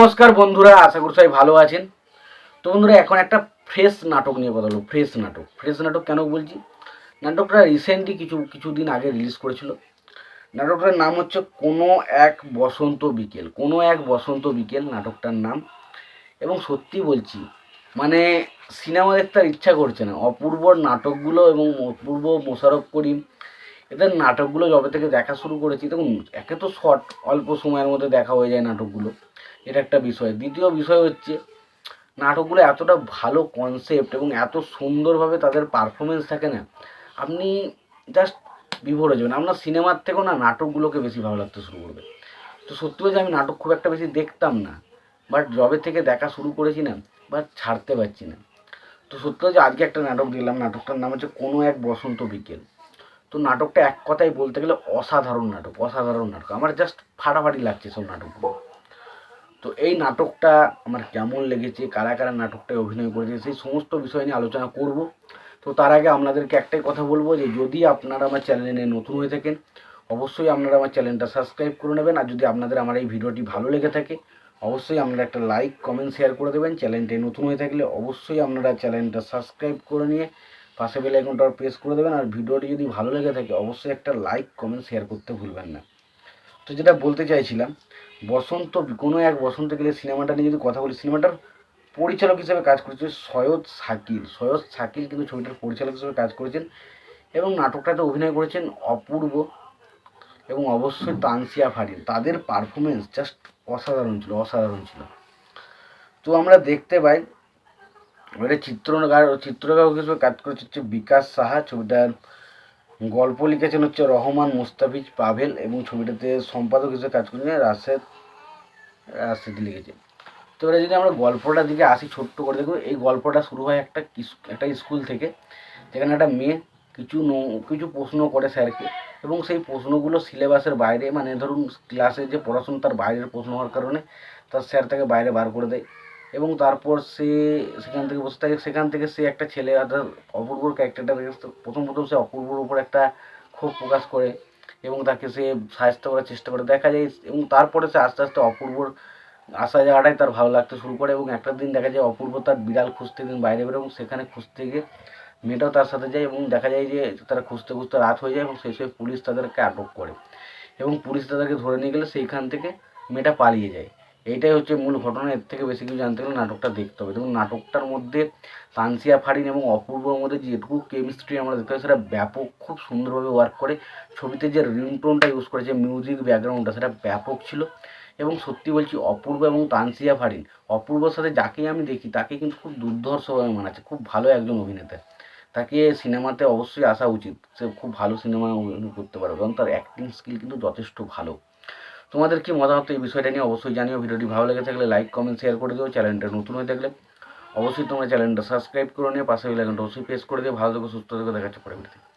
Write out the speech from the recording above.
নমস্কার বন্ধুরা, আশা করি সবাই ভালো আছেন। তো বন্ধুরা, এখন একটা ফ্রেশ নাটক নিয়ে কথা বলব ফ্রেশ নাটক। ফ্রেশ নাটক কেন বলছি? নাটকটা রিসেন্টলি কিছু, কিছুদিন আগে রিলিজ করেছিল। নাটকটার নাম হচ্ছে কোনো এক বসন্ত বিকেল, কোনো এক বসন্ত বিকেল নাটকটার নাম। এবং সত্যি বলছি মানে সিনেমা দেখতে ইচ্ছা করছে না। অপূর্ব নাটকগুলো এবং অপূর্ব মোশারফ করিম এদের নাটকগুলো যবে থেকে দেখা শুরু করেছি, দেখুন, একে তো শর্ট অল্প সময়ের মধ্যে দেখা হয়ে যায় নাটকগুলো। এটা একটা বিষয়। দ্বিতীয় বিষয় হচ্ছে, নাটকগুলো এতটা ভালো কনসেপ্ট এবং এত সুন্দরভাবে তাদের পারফরমেন্স থাকে না, আপনি জাস্ট বিভোর যাবেন। আপনার সিনেমার থেকেও না নাটকগুলোকে বেশি ভালো লাগতে শুরু করবে তো সত্যি বলছি আমি নাটক খুব একটা বেশি দেখতাম না বাট জবে থেকে দেখা শুরু করেছি না বাট ছাড়তে পারছি না। তো সত্যি হচ্ছে আজকে একটা নাটক দেখলাম, নাটকটার নাম হচ্ছে কোনো এক বসন্ত বিকেল। তো নাটকটা এক কথায় বলতে গেলে অসাধারণ নাটক অসাধারণ নাটক। আমার জাস্ট ফাটাফাটি লাগছে সব নাটকগুলো। তো এই নাটকটা আমার কেমন লেগেছে, কারা কারা নাটকটায় অভিনয় করেছে, সেই সমস্ত বিষয় নিয়ে আলোচনা করব। তো তার আগে আপনাদেরকে একটাই কথা বলব যে, যদি আপনারা আমার চ্যানেলে নতুন হয়ে থাকেন, অবশ্যই আপনারা আমার চ্যানেলটা সাবস্ক্রাইব করে নেবেন। আর যদি আপনাদের আমার এই ভিডিওটি ভালো লেগে থাকে, অবশ্যই আপনারা একটা লাইক কমেন্ট শেয়ার করে দেবেন। চ্যানেলটি নতুন হয়ে থাকলে অবশ্যই আপনারা চ্যানেলটা সাবস্ক্রাইব করে নিয়ে পাশে বেল আইকনটা প্রেস করে দেবেন আর ভিডিওটি যদি ভালো লেগে থাকে, অবশ্যই একটা লাইক কমেন্ট শেয়ার করতে ভুলবেন না। তো যেটা বলতে চাইছিলাম, বসন্ত, কোনো এক বসন্ত গেলে সিনেমাটা নিয়ে যদি কথা বলি সিনেমাটার পরিচালক হিসেবে কাজ করেছে সৈয়দ শাকিল সৈয়দ শাকিল কিন্তু ছবিটার পরিচালক হিসেবে কাজ করেছেন এবং নাটকটাতে অভিনয় করেছেন অপূর্ব এবং অবশ্যই তানসিয়া ফারিন। তাদের পারফরমেন্স জাস্ট অসাধারণ ছিল অসাধারণ ছিল। তো আমরা দেখতে পাই এটা চিত্রনার চিত্রগ্রাহক হিসেবে কাজ করেছে হচ্ছে বিকাশ সাহা। ছবিটার গল্প লিখেছেন হচ্ছে রহমান মুস্তাফিজ পাভেল এবং ছবিটাতে সম্পাদক হিসেবে কাজ করেছেন রাশেদ রাশেদ লিখেছে তো এবার যদি আমরা গল্পটার দিকে আসি ছোট্ট করে দেখো এই গল্পটা শুরু হয় একটা একটা স্কুল থেকে, যেখানে একটা মেয়ে কিছু কিছু প্রশ্ন করে স্যারকে এবং সেই প্রশ্নগুলো সিলেবাসের বাইরে মানে ধরুন ক্লাসে যে পড়াশোনা তার বাইরের প্রশ্ন হওয়ার কারণে তার স্যার তাকে বাইরে বার করে দেয়। এবং তারপর সে সেখান থেকে বসে থাকে। সেখান থেকে সে একটা ছেলে, অর্থাৎ অপূর্বর ক্যারেক্টারটা প্রথম প্রথম সে অপূর্বর উপর একটা ক্ষোভ প্রকাশ করে এবং তাকে সে সাহায্য করার চেষ্টা করে। দেখা যায় এবং তারপরে সে আস্তে আস্তে অপূর্বর আসা যাওয়াটাই তার ভালো লাগতে শুরু করে এবং একটা দিন দেখা যায় অপূর্ব তার বিড়াল খুঁজতে দিন বাইরে বেরো এবং সেখানে খুঁজতে গিয়ে মেয়েটাও তার সাথে যায় এবং দেখা যায় যে তারা খুঁজতে খুঁজতে রাত হয়ে যায় এবং সেই সময় পুলিশ তাদেরকে আটক করে এবং পুলিশ তাদেরকে ধরে নিয়ে গেলে সেইখান থেকে মেয়েটা পালিয়ে যায়। এইটাই হচ্ছে মূল ঘটনা, এর থেকে বেশি কিছু জানতে গেলে নাটকটা দেখতে হবে। এবং নাটকটার মধ্যে তানসিয়া ফারিন এবং অপূর্বর মধ্যে যেটুকু কেমিস্ট্রি আমরা দেখতে পাই, সেটা ব্যাপক, খুব সুন্দরভাবে ওয়ার্ক করে। ছবিতে যে রিংটোনটা ইউজ করেছে মিউজিক ব্যাকগ্রাউন্ডটা সেটা ব্যাপক ছিল। এবং সত্যি বলছি, অপূর্ব এবং তানসিয়া ফারিন, অপূর্বর সাথে যাকেই আমি দেখি, তাকে কিন্তু খুব দুর্ধর্ষভাবে মানাচ্ছে। খুব ভালো একজন অভিনেতা। তাকে সিনেমাতে অবশ্যই আসা উচিত। সে খুব ভালো সিনেমা করতে পারবে। কারণ তার অ্যাক্টিং স্কিল কিন্তু যথেষ্ট ভালো। তোমাদের কি মতামত এই বিষয়টা নিয়ে অবশ্যই জানিও। ভিডিওটি ভালো লেগে থাকলে লাইক কমেন্ট শেয়ার করে দিও। চ্যানেলটা নতুন হয়ে থাকলে অবশ্যই তোমরা চ্যানেলটা সাবস্ক্রাইব করে নিয়ে পাশে আইকনটা অবশ্যই প্রেস করে দিও। ভালো থেকো, সুস্থ থেকো দেখাচ্ছে পরে ভিডিওতে